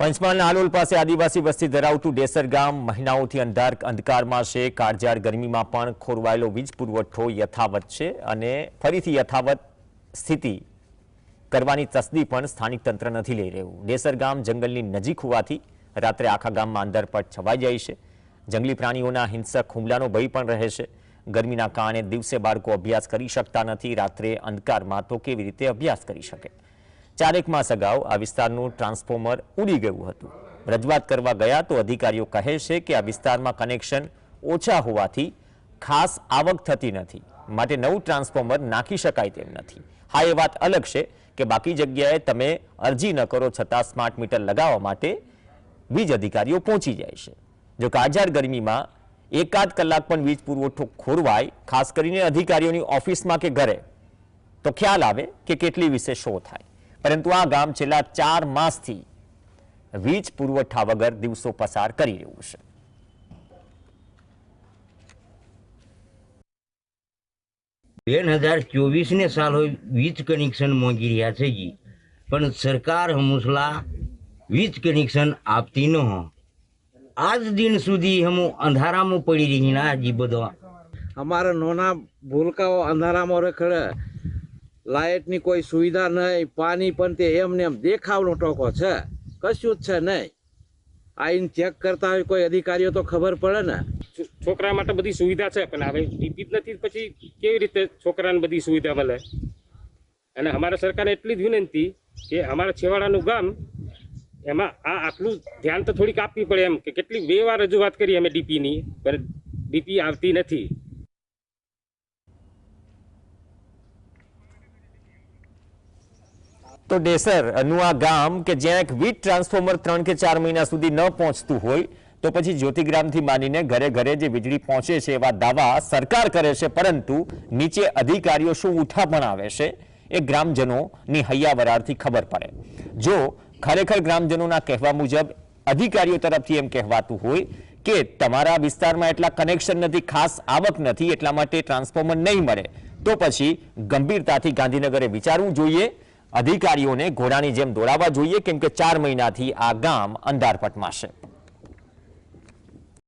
પંચમહાલના હાલોલ પાસે આદિવાસી વસ્તી ધરાવતું ડેસર ગામ મહિનાઓથી અંધાર અંધકારમાં છે. કાળઝાળ ગરમીમાં પણ ખોરવાયેલો વીજ પુરવઠો યથાવત છે અને ફરીથી યથાવત સ્થિતિ કરવાની તસદી પણ સ્થાનિક તંત્ર નથી લઈ રહ્યું. ડેસર ગામ જંગલની નજીક હોવાથી રાત્રે આખા ગામમાં અંધારપટ છવાઈ જાય છે. જંગલી પ્રાણીઓના હિંસક હુમલાનો ભય પણ રહે છે. ગરમીના કારણે દિવસે બાળકો અભ્યાસ કરી શકતા નથી. રાત્રે અંધકારમાં તો કેવી રીતે અભ્યાસ કરી શકે? ચારેક માસ અગાઉ આ વિસ્તારનું ટ્રાન્સફોર્મર ઉડી ગયું હતું. રજૂઆત કરવા ગયા તો અધિકારીઓ કહે છે કે આ વિસ્તારમાં કનેક્શન ઓછા હોવાથી ખાસ આવક થતી નથી. માટે નવું ટ્રાન્સફોર્મર નાખી શકાય તેમ નથી. હા, એ વાત અલગ છે કે બાકી જગ્યાએ તમે અરજી ન કરો છતાં સ્માર્ટ મીટર લગાવવા માટે વીજ અધિકારીઓ પહોંચી જાય છે. જો કાળઝાળ ગરમીમાં એકાદ કલાક પણ વીજ પુરવઠો ખોરવાય, ખાસ કરીને અધિકારીઓની ઓફિસમાં કે ઘરે, તો ખ્યાલ આવે કે કેટલી વિશે શો થાય. પરંતુ આ ગામ છેલ્લા ચાર માસથી વીજ પુરવઠા વગર દિવસો પસાર કરી રહ્યું છે. બે હજાર ચોવીસને સાલ હોય વીજ કનેક્શન માંગી રહ્યા છે જી. પણ સરકાર હમુસલા વીજ કનેક્શન આપતી ન હો આજ દિન સુધી હમ અંધારામાં પડી રહી ના જી બધો. અમારા નાના ભૂલકાઓ અંધારામાં રખડે. લાઇટની કોઈ સુવિધા નહીં, પાણી પણ તે એમને એમ દેખાવનો ટોકો છે. કશું જ છે નહીં. આઈને ચેક કરતા હોય કોઈ અધિકારીઓ તો ખબર પડે ને. છોકરા માટે બધી સુવિધા છે, પણ હવે ડીપી જ નથી, પછી કેવી રીતે છોકરાને બધી સુવિધા મળે? અને અમારા સરકારને એટલી જ વિનંતી કે અમારા છેવાડાનું ગામ, એમાં આ આટલું ધ્યાન તો થોડીક આપવી પડે એમ, કે કેટલી બે વાર રજૂઆત કરી અમે ડીપીની, પણ ડીપી આવતી નથી. તો ડેસરનું આ ગામ કે જ્યાં એક વીજ ટ્રાન્સફોર્મર ત્રણ કે ચાર મહિના સુધી ન પહોંચતું હોય, તો પછી જ્યોતિગ્રામથી માનીને ઘરે ઘરે જે વીજળી પહોંચે છે એવા દાવા સરકાર કરે છે, પરંતુ નીચે અધિકારીઓ શું ઉઠાપણ આવે છે એ ગ્રામજનોની હૈયાવરાળથી ખબર પડે. જો ખરેખર ગ્રામજનોના કહેવા મુજબ અધિકારીઓ તરફથી એમ કહેવાતું હોય કે તમારા વિસ્તારમાં એટલા કનેક્શન નથી, ખાસ આવક નથી, એટલા માટે ટ્રાન્સફોર્મર નહીં મળે, તો પછી ગંભીરતાથી ગાંધીનગરે વિચારવું જોઈએ અધિકારીઓને ઘોડાની જેમ દોડાવવા જોઈએ કેમ કે ચાર મહિનાથી આ ગામ અંધારપટમાં છે.